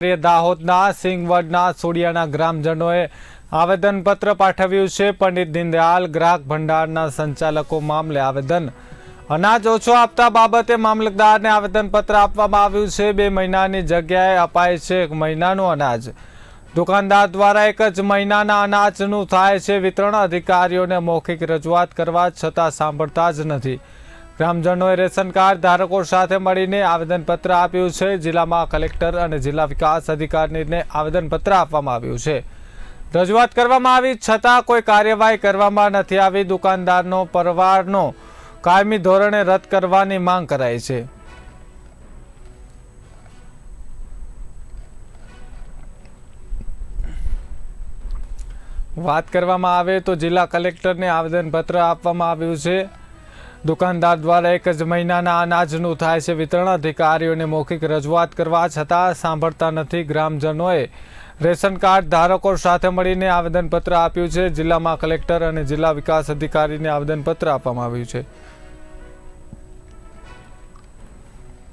દાહોદના સિંગવડના સોડિયાના ગ્રામજનોએ આવેદનપત્ર પાઠવ્યું છે. પંડિત દીનદયાલ ગ્રાહક ભંડારના સંચાલકો મામલે આવેદન. અનાજ ઓછો આપતા બાબતે મામલતદારને આવેદનપત્ર આપવામાં આવ્યું છે. બે મહિનાની જગ્યાએ અપાય છે એક મહિનાનું અનાજ. દુકાનદાર દ્વારા એક જ મહિનાના અનાજનું થાય છે વિતરણ. અધિકારીઓને મૌખિક રજૂઆત કરવા છતાં સાંભળતા જ નથી. ગ્રામજનોએ રેશન કાર્ડ ધારકો સાથે મળીને આવેદનપત્ર આપ્યું છે. જિલ્લામાં કલેક્ટર અને જિલ્લા વિકાસ અધિકારીને આવેદનપત્ર આપવામાં આવ્યું છે. રજૂઆત કરવામાં આવી, છતાં કોઈ કાર્યવાહી કરવામાં નથી આવી. દુકાનદારનો પરવારનો કાયમી ધોરણે રદ કરવાની માંગ કરાઈ છે. વાત કરવામાં આવે તો જિલ્લા કલેક્ટરને આવેદનપત્ર આપવામાં આવ્યું છે. દુકાનદાર દ્વારા એક જ મહિનાના અનાજનું થાય છે વિતરણ. અધિકારીઓને મૌખિક રજૂઆત કરવા છતાં સાંભળતા નથી ગ્રામજનોએ. રેશન કાર્ડ ધારકો સાથે મળીને આવેદનપત્ર આપ્યું છે. જિલ્લામાં કલેક્ટર અને જિલ્લા વિકાસ અધિકારીને આવેદનપત્ર આપવામાં આવ્યું છે.